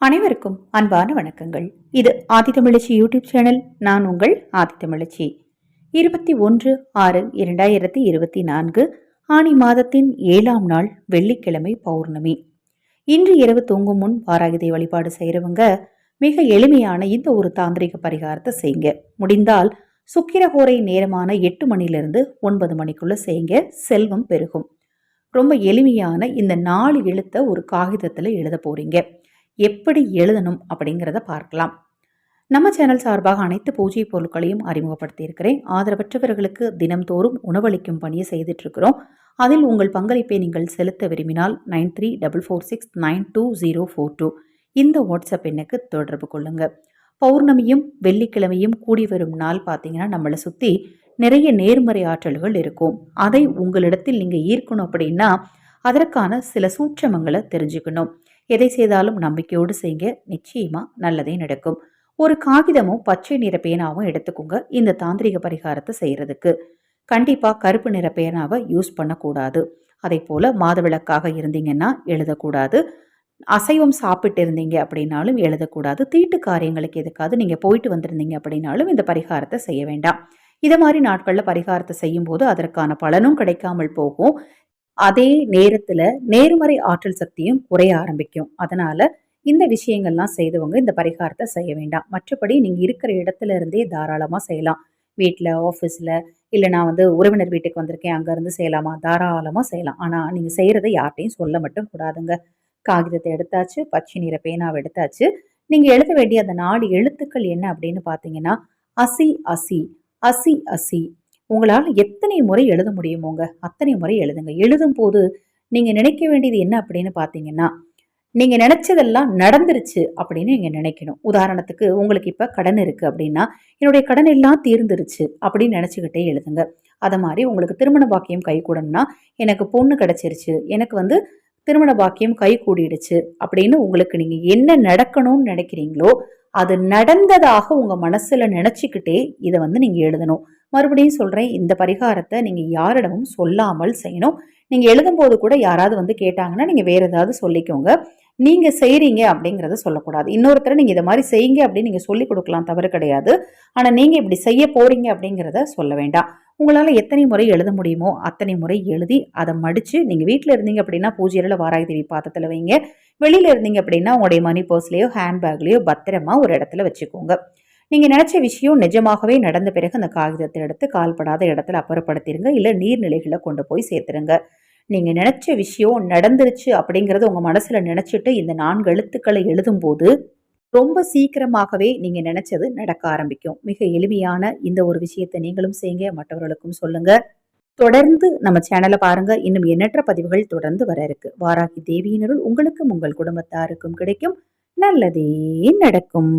அனைவருக்கும் அன்பான வணக்கங்கள். இது ஆதித்தமிழச்சி யூடியூப் சேனல். நான் உங்கள் ஆதித்தமிழச்சி. இருபத்தி ஒன்று ஆறு இரண்டாயிரத்தி இருபத்தி நான்கு ஆணி மாதத்தின் ஏழாம் நாள் வெள்ளிக்கிழமை பௌர்ணமி. இன்று இரவு தூங்கும் முன் வாராகிதை வழிபாடு செய்கிறவங்க மிக எளிமையான இந்த ஒரு தாந்திரிக பரிகாரத்தை செய்யுங்க முடிந்தால் சுக்கிரகோரை நேரமான எட்டு மணிலிருந்து ஒன்பது மணிக்குள்ள செய்யுங்க செல்வம் பெருகும். ரொம்ப எளிமையான இந்த நாலு எழுத்த ஒரு காகிதத்தில் எழுத போறீங்க. எப்படி எழுதணும் அப்படிங்கிறத பார்க்கலாம். நம்ம சேனல் சார்பாக அனைத்து பூஜை பொருட்களையும் அறிமுகப்படுத்தியிருக்கிறேன். ஆதரவற்றவர்களுக்கு தினம்தோறும் உணவளிக்கும் பணியை செய்துட்ருக்கிறோம் அதில் உங்கள் பங்களிப்பை நீங்கள் செலுத்த விரும்பினால் nine three double four six nine two zero four two இந்த வாட்ஸ்அப் எண்ணுக்கு தொடர்பு கொள்ளுங்கள் பௌர்ணமியும் வெள்ளிக்கிழமையும் கூடி வரும் நாள் பார்த்தீங்கன்னா நம்மளை சுற்றி நிறைய நேர்மறை ஆற்றல்கள் இருக்கும். அதை உங்களிடத்தில் நீங்கள் ஈர்க்கணும் அப்படின்னா அதற்கான சில சூட்சமங்களை தெரிஞ்சுக்கணும். எதை செய்தாலும் நம்பிக்கையோடு செய்யுங்க நிச்சயமா நல்லதே நடக்கும். ஒரு காகிதமும் பச்சை நிற பேனாவும் எடுத்துக்கோங்க. இந்த தாந்திரிக பரிகாரத்தை செய்யறதுக்கு. கண்டிப்பா கருப்பு நிற பேனாவை யூஸ் பண்ணக்கூடாது. அதே போல மாதவிளக்காக இருந்தீங்கன்னா எழுதக்கூடாது. அசைவம் சாப்பிட்டு இருந்தீங்க அப்படின்னாலும் எழுதக்கூடாது. தீட்டு காரியங்களுக்கு எதுக்காவது நீங்கள் போயிட்டு வந்திருந்தீங்க அப்படின்னாலும் இந்த பரிகாரத்தை செய்ய வேண்டாம். இதை மாதிரி நாட்களில் பரிகாரத்தை செய்யும்போது அதற்கான பலனும் கிடைக்காமல் போகும். அதே நேரத்தில் நேர்மறை ஆற்றல் சக்தியும் குறைய ஆரம்பிக்கும். அதனால இந்த விஷயங்கள்லாம் செய்தவங்க இந்த பரிகாரத்தை செய்ய வேண்டாம். மற்றபடி நீங்கள் இருக்கிற இடத்துல இருந்தே தாராளமாக செய்யலாம். வீட்டில் ஆஃபீஸில் இல்லை நான் வந்து உறவினர் வீட்டுக்கு வந்திருக்கேன் அங்கேருந்து செய்யலாமா? தாராளமாக செய்யலாம். ஆனால் நீங்கள் செய்கிறத யார்ட்டையும் சொல்ல மட்டும் கூடாதுங்க. காகிதத்தை எடுத்தாச்சு பச்சை நிற பேனாவை எடுத்தாச்சு. நீங்கள் எழுத வேண்டிய அந்த நாலு எழுத்துக்கள் என்ன அப்படின்னு பார்த்தீங்கன்னா அசி அசி அசி அசி. உங்களால் எத்தனை முறை எழுத முடியுமோங்க? அத்தனை முறை எழுதுங்க. எழுதும் போது நீங்கள் நினைக்க வேண்டியது என்ன அப்படின்னு பார்த்தீங்கன்னா நீங்கள் நினச்சதெல்லாம் நடந்துருச்சு அப்படின்னு நீங்கள் நினைக்கணும். உதாரணத்துக்கு உங்களுக்கு இப்போ கடன் இருக்குது அப்படின்னா என்னுடைய கடன் எல்லாம் தீர்ந்துருச்சு அப்படின்னு நினச்சிக்கிட்டே எழுதுங்க. அதை மாதிரி உங்களுக்கு திருமண பாக்கியம் கை கூடணும்னா எனக்கு பொண்ணு கிடச்சிருச்சு எனக்கு வந்து திருமண பாக்கியம் கை கூடிடுச்சு அப்படின்னு உங்களுக்கு நீங்கள் என்ன நடக்கணும்னு நினைக்கிறீங்களோ அது நடந்ததாக உங்கள் மனசில் நினச்சிக்கிட்டே இதை வந்து நீங்கள் எழுதணும். மறுபடியும் சொல்கிறேன் இந்த பரிகாரத்தை நீங்கள் யாரிடமும் சொல்லாமல் செய்யணும். நீங்கள் எழுதும்போது கூட யாராவது வந்து கேட்டாங்கன்னா நீங்கள் வேறு ஏதாவது சொல்லிக்கோங்க. நீங்கள் செய்கிறீங்க அப்படிங்கிறத சொல்லக்கூடாது. இன்னொருத்தர நீங்கள் இதை மாதிரி செய்யுங்க அப்படின்னு நீங்கள் சொல்லி கொடுக்கலாம் தவறு கிடையாது. ஆனால் நீங்கள் இப்படி செய்ய போகிறீங்க அப்படிங்கிறத சொல்ல வேண்டாம். உங்களால் எத்தனை முறை எழுத முடியுமோ அத்தனை முறை எழுதி அதை மடித்து நீங்கள் வீட்டில் இருந்தீங்க அப்படின்னா பூஜையில் வாராய் தேவி பாத்திரத்தில் வைங்க. வெளியில் இருந்தீங்க அப்படின்னா உங்களுடைய மணி பர்ஸ்லேயோ ஹேண்ட்பேக்லேயோ பத்திரமா ஒரு இடத்துல வச்சுக்கோங்க. நீங்கள் நினச்ச விஷயம் நிஜமாகவே நடந்த பிறகு அந்த காகிதத்தை எடுத்து கால்படாத இடத்துல அப்புறப்படுத்திடுங்க இல்லை நீர்நிலைகளை கொண்டு போய் சேர்த்துருங்க. நீங்கள் நினச்ச விஷயம் நடந்துருச்சு அப்படிங்கிறத உங்கள் மனசில் நினச்சிட்டு இந்த நான்கு எழுத்துக்களை எழுதும்போது ரொம்ப சீக்கிரமாகவே நீங்கள் நினச்சது நடக்க ஆரம்பிக்கும். மிக எளிமையான இந்த ஒரு விஷயத்தை நீங்களும் செய்யுங்க மற்றவர்களுக்கும் சொல்லுங்க. தொடர்ந்து நம்ம சேனலை பாருங்க. இன்னும் எண்ணற்ற பதிவுகள் தொடர்ந்து வர இருக்கு. வாராகி தேவியினருள் உங்களுக்கும் உங்கள் குடும்பத்தாருக்கும் கிடைக்கும். நல்லதே நடக்கும்.